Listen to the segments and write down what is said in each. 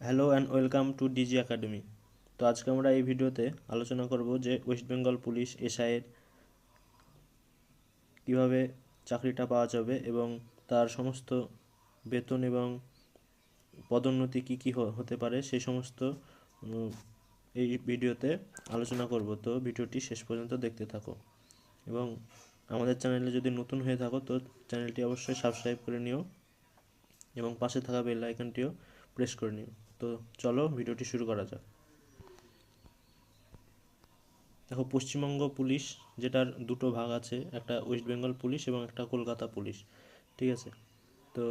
Hello and welcome to DG academy. তো আজকে আমরা এই ভিডিওতে আলোচনা করব যে ওয়েস্ট বেঙ্গল পুলিশ এসআইয়ের কীভাবে চাকরিটা পাওয়া যাবে এবং তার সমস্ত বেতন এবং পদোন্নতি কী কী হতে পারে সেই সমস্ত এই ভিডিওতে আলোচনা করব। তো ভিডিওটি শেষ পর্যন্ত দেখতে থাকো। এবং আমাদের চ্যানেলে যদি নতুন হয়ে থাকো তো চ্যানেলটি অবশ্যই সাবস্ক্রাইব করে নিও এবং পাশে থাকা বেল আইকনটিও প্রেস করে নিও। তো চলো ভিডিওটি শুরু করা যাক। দেখো, পশ্চিমবঙ্গ পুলিশ, যেটার দুটো ভাগ আছে, একটা ওয়েস্ট বেঙ্গল পুলিশ এবং একটা কলকাতা পুলিশ, ঠিক আছে? তো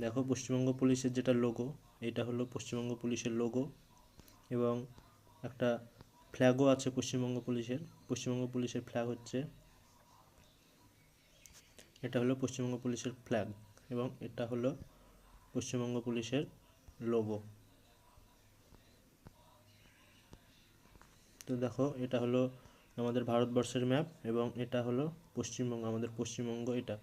দেখো, পশ্চিমবঙ্গ পুলিশের যেটা লোগো এটা হলো পশ্চিমবঙ্গ পুলিশের লোগো এবং একটা ফ্ল্যাগও আছে পশ্চিমবঙ্গ পুলিশের। পশ্চিমবঙ্গ পুলিশের ফ্ল্যাগ হচ্ছে, এটা হলো পশ্চিমবঙ্গ পুলিশের ফ্ল্যাগ এবং এটা হলো পশ্চিমবঙ্গ পুলিশের লোগো তো দেখো, এটা হলো আমাদের ভারতবর্ষের ম্যাপ এবং এটা হলো পশ্চিমবঙ্গ, আমাদের পশ্চিমবঙ্গ এটা।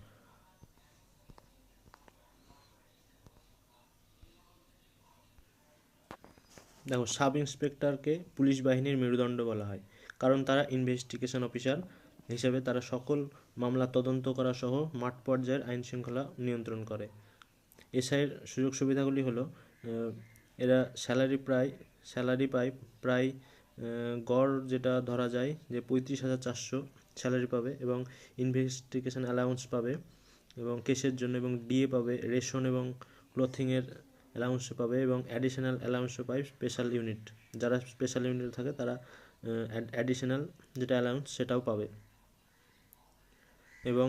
দেখো, সাব ইন্সপেক্টরকে পুলিশ বাহিনীর মেরুদণ্ড বলা হয়, কারণ তারা ইনভেস্টিগেশন অফিসার হিসেবে তারা সকল মামলা তদন্ত করা সহ মাঠ পর্যায়ের আইন শৃঙ্খলা নিয়ন্ত্রণ করে। এসআইয়ের সুযোগ সুবিধাগুলি হলো এরা স্যালারি প্রায় স্যালারি পায় প্রায় গড় যেটা ধরা যায় যে পঁয়ত্রিশ হাজার চারশো স্যালারি পাবে এবং ইনভেস্টিগেশন অ্যালাউন্স পাবে এবং কেসের জন্য এবং ডিএ পাবে রেশন এবং ক্লথিংয়ের অ্যালাউন্স পাবে এবং অ্যাডিশনাল অ্যালাউন্সও পায় স্পেশাল ইউনিট যারা স্পেশাল ইউনিট থাকে তারা অ্যাডিশনাল যেটা অ্যালাউন্স সেটাও পাবে। এবং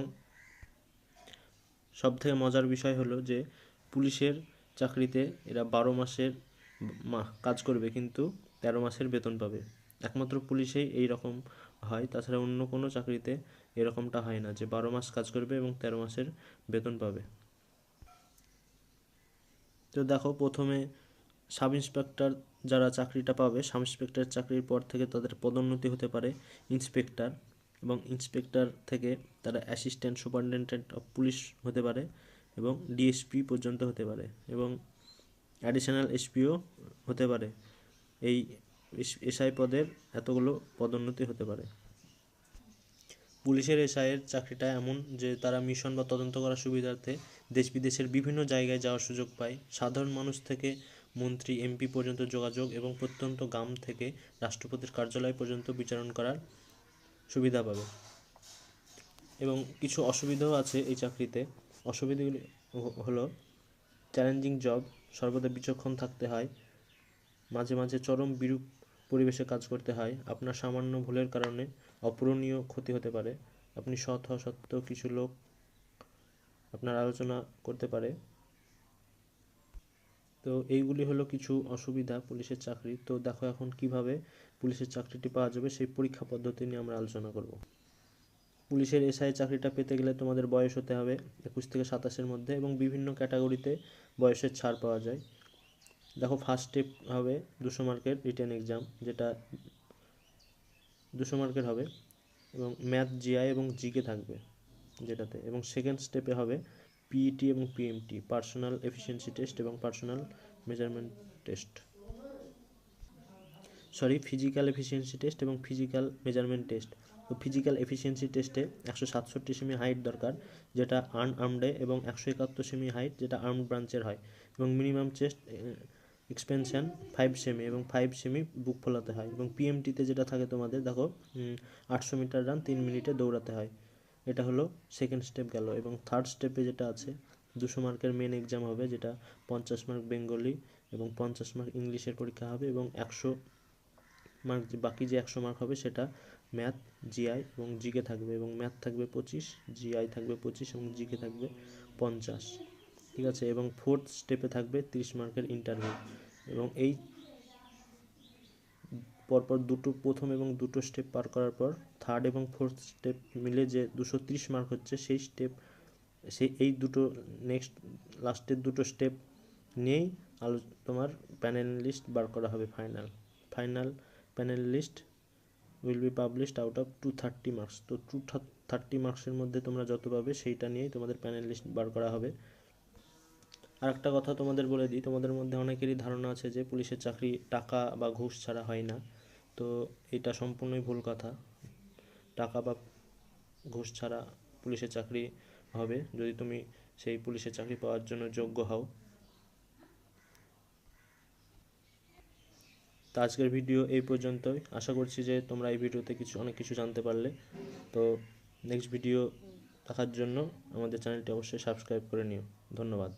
সব থেকে মজার বিষয় হলো যে পুলিশের চাকরিতে এরা বারো মাসের কাজ করবে কিন্তু তেরো মাসের বেতন পাবে। একমাত্র পুলিশেই এই রকম হয়। তাছাড়া অন্য কোনো চাকরিতে এরকমটা হয় না যে বারো মাস কাজ করবে এবং তেরো মাসের বেতন পাবে। তো দেখো, প্রথমে সাব ইন্সপেক্টর যারা চাকরিটা পাবে, সাব ইন্সপেক্টর চাকরির পর থেকে তাদের পদোন্নতি হতে পারে ইন্সপেক্টর এবং ইন্সপেক্টর থেকে তারা অ্যাসিস্ট্যান্ট সুপারিনটেন্ডেন্ট অফ পুলিশ হতে পারে এবং ডিএসপি পর্যন্ত হতে পারে এবং অ্যাডিশনাল এসপিও হতে পারে। এই এসআই পদের এতগুলো পদোন্নতি হতে পারে। পুলিশের এসআইয়ের চাকরিটা এমন যে তারা মিশন বা তদন্ত করার সুবিধার্থে দেশ বিদেশের বিভিন্ন জায়গায় যাওয়ার সুযোগ পায়। সাধারণ মানুষ থেকে মন্ত্রী, এমপি পর্যন্ত যোগাযোগ এবং প্রত্যন্ত গ্রাম থেকে রাষ্ট্রপতির কার্যালয় পর্যন্ত বিচারণ করার সুবিধা পাবে। এবং কিছু অসুবিধাও আছে এই চাকরিতে। অসুবিধাগুলি হলো চ্যালেঞ্জিং জব, সর্বদা বিচক্ষণ থাকতে হয় মাঝে মাঝে চরম বিরূপ পরিবেশে কাজ করতে হয়। আপনার সামান্য ভুলের কারণে অপূরণীয় ক্ষতি হতে পারে। আপনি সৎ হওয়া সত্ত্বেও কিছু লোক আপনার আলোচনা করতে পারে। তো এইগুলি হলো কিছু অসুবিধা পুলিশের চাকরি। তো দেখো এখন কীভাবে পুলিশের চাকরিটি পাওয়া যাবে, সেই পরীক্ষা পদ্ধতি নিয়ে আমরা আলোচনা করব। পুলিশের এসআই চাকরিটা পেতে গেলে তোমাদের বয়স হতে হবে একুশ থেকে সাতাশের মধ্যে এবং বিভিন্ন ক্যাটাগরিতে বয়সের ছাড় পাওয়া যায়। দেখো ফার্স্ট স্টেপ হবে দুশো মার্কের রিটেন এক্সাম যেটা দুশো মার্কের হবে এবং ম্যাথ জিআই এবং জিকে থাকবে যেটাতে। এবং সেকেন্ড স্টেপে হবে পিইটি এবং পিএমটি পার্সোনাল এফিসিয়েন্সি টেস্ট এবং personal measurement test sorry physical efficiency test এবং ফিজিক্যাল মেজারমেন্ট টেস্ট তো ফিজিক্যাল এফিসিয়েন্সি টেস্টে একশো সাতষট্টি সেমি হাইট দরকার, যেটা আর্ন আর্মডে এবং একশো একাত্তর সেমি হাইট যেটা আর্ম ব্রাঞ্চের হয়। এবং minimum chest expansion five cm এবং ফাইভ সেমি বুক ফোলাতে হয় এবং পিএমটিতে যেটা থাকে তোমাদের, দেখো আটশো মিটার রান তিন মিনিটে দৌড়াতে হয়। এটা হলো সেকেন্ড স্টেপ গেল এবং থার্ড স্টেপে যেটা আছে, দুশো মার্কের মেন এক্সাম হবে, যেটা পঞ্চাশ মার্ক বেঙ্গলি এবং পঞ্চাশ মার্ক ইংলিশের পরীক্ষা হবে এবং একশো মার্ক বাকি যে একশো মার্ক হবে সেটা ম্যাথ জিআই এবং জিকে থাকবে এবং ম্যাথ থাকবে পঁচিশ জিআই থাকবে পঁচিশ এবং জিকে থাকবে পঞ্চাশ। ঠিক আছে? এবং ফোর্থ স্টেপে থাকবে তিরিশ মার্কের ইন্টারভিউ এবং এই পরপর দুটো প্রথম এবং দুটো স্টেপ পার করার পর থার্ড এবং ফোর্থ স্টেপ মিলে যে দুশো মার্ক হচ্ছে, সেই স্টেপ সেই এই দুটো নেক্সট লাস্টের দুটো স্টেপ নিয়েই আলো, তোমার প্যানেল লিস্ট বার করা হবে final final panel list will be published out of two thirty marks তো টু থার্টি মার্কসের মধ্যে তোমরা যত পাবে, সেইটা নিয়েই তোমাদের প্যানেল লিস্ট বার করা হবে। আর একটা কথা তোমাদের বলে দিই, তোমাদের মধ্যে অনেকেরই ধারণা আছে যে পুলিশের চাকরি টাকা বা ঘুষ ছাড়া হয় না। তো এটা সম্পূর্ণই ভুল কথা। টাকা বা ঘুষ ছাড়া পুলিশের চাকরি হবে। যদি তুমি সেই পুলিশের চাকরি পাওয়ার জন্য যোগ্য হও। তো আজকের ভিডিও এই পর্যন্তই। আশা করছি যে তোমরা এই ভিডিওতে কিছু, অনেক কিছু জানতে পারলে। তো নেক্সট ভিডিও দেখার জন্য আমাদের চ্যানেলটি অবশ্যই সাবস্ক্রাইব করে নিও। ধন্যবাদ।